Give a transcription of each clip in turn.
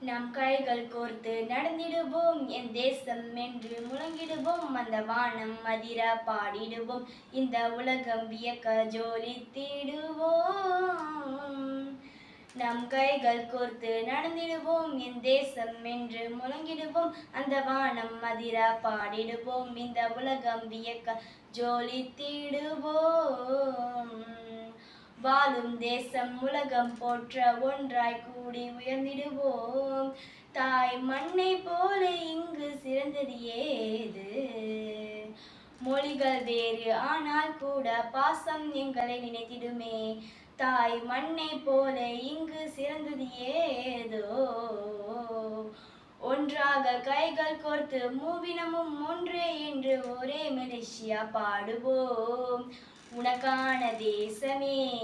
நம் கைகள் கோர்த்து நடந்திடுவோம். என் தேசம் என்று முழங்கிடுவோம். அந்த வானம் மதிர பாடிடுவோம். இந்த உலகம் வியக்க ஜோலித்திடுவோம். நம் கைகள் கோர்த்து நடந்திடுவோம். என் தேசம் என்று முழங்கிடுவோம். அந்த வானம் மதிர பாடிடுவோம். இந்த உலகம் வியக்க ஜோலித்திடுவோம். வாழும் தேசம் உலகம் போற்ற ஒன்றாய் கூடி உயர்ந்திடுவோம். தாய் மண்ணை போல இங்கு சிறந்தது ஏது? மொழிகள் வேறு ஆனால் கூட பாசம் எங்களை நினைத்திடுமே. தாய் மண்ணை போல இங்கு சிறந்தது ஏதோ? ஒன்றாக கைகள் கோர்த்து மூவினமும் ஒன்றே என்று ஒரே மலேசியா பாடுவோம். உனக்கான தேசமே.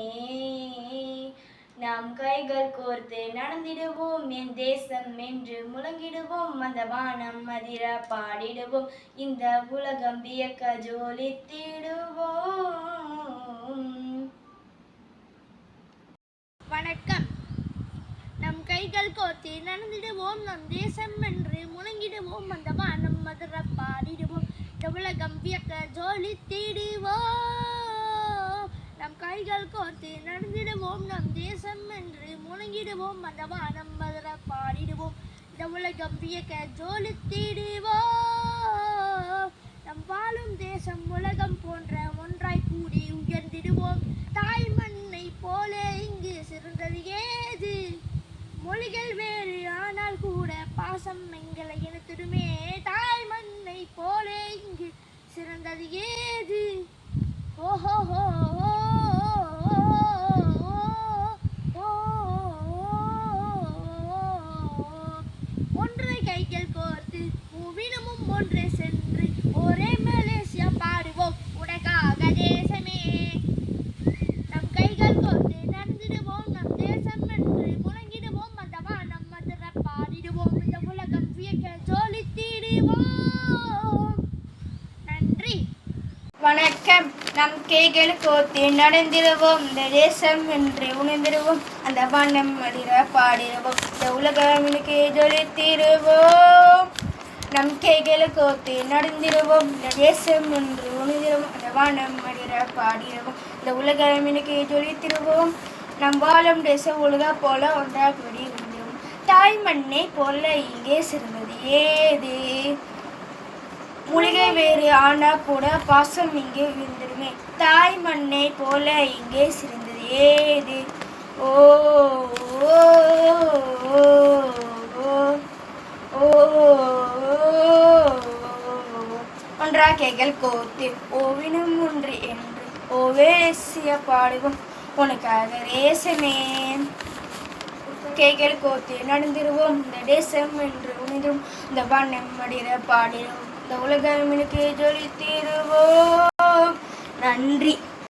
நாம் கைகள் கோர்த்து நடந்திடுவோம். என் தேசம் என்று முழங்கிடுவோம். அந்த வானம் மதிர பாடிடுவோம். இந்த உலகம் வியக்க ஜோலித்திடுவோம். வணக்கம். நம் கைகள் கோர்த்து நடந்திடுவோம். நம் தேசம் என்று முழங்கிடுவோம். அந்த வானம் மதுர பாடிடுவோம். இந்த உலகம் வியக்க ஜோலித்தி கைகள் கோர்த்து நடந்திடுவோம் நம் தேசம் என்று முழங்கிடுவோம் அந்த நம் மதுர பாடிடுவோம். இந்த உலகம் வியக்க ஜோலி தீடுவோம் நம் வாழும் தேசம் உலகம் போன்ற ஒன்றாய் கூடி உயர்ந்திடுவோம். தாய் மண்ணை போலே இங்கு சிறந்தது ஏது? மொழிகள் வேறு ஆனால் கூட பாசம் எங்களை இனத்திடுமே தாய் மண்ணை போலே இங்கு சிறந்தது ஏது? ஓஹோ ஹோ ஒன்றை கைகள் கோர்த்து மூவினமும் ஒன்று சென்று ஒரே மலேசியா பாடுவோம். உனக்காக தேசமே. நம் கைகள் கொண்டு நடந்திடுவோம். நம் தேசம் என்று முழங்கிடுவோம். அந்த வானம் மதுர பாடிடுவோம். இந்த உலகம் வியக்க ஜோலித்திடுவோம். நன்றி. வணக்கம். நம் கைகள் கோர்த்து நடந்திடுவோம். இந்த தேசம் என்று உணர்ந்திடுவோம். அந்த வண்ணம் மதிர பாடிடுவோம். இந்த உலகம் எனக்கு ஜொலித்திடுவோம். நம் கைகள் கோர்த்து நடந்திருவோம் இந்த தேசம் என்று உணர்ந்திரும் அந்த வானம் மதிர பாடிடுவோம். இந்த உலகமினுக்கு ஜொலித்திடுவோம். நம் வாழும் தேசம் உலக போல ஒன்றாக வெடி உணர்ந்திடுவோம் தாய் மண்ணை போல இங்கே சிறந்தது ஏது? மூலிகை வேறு ஆனா கூட பாசம் இங்கே விழுந்துடுமே தாய் மண்ணை போல இங்கே சிறந்தது ஏது? ஓ, ஓ, ஓ, ஓ, ஒன்றா கோத்து ஓவினம் ஒன்று என்று ஓவேசிய பாடுவோம். உனக்காக ரேசமே. கைகள் கோத்து நடந்திருவோம். இந்த தேசம் என்று உணிதும் இந்த வண்ணம் மடிர பாடிடும் இந்த உலகம் எனக்கு ஜொலித்திருவோம். நன்றி.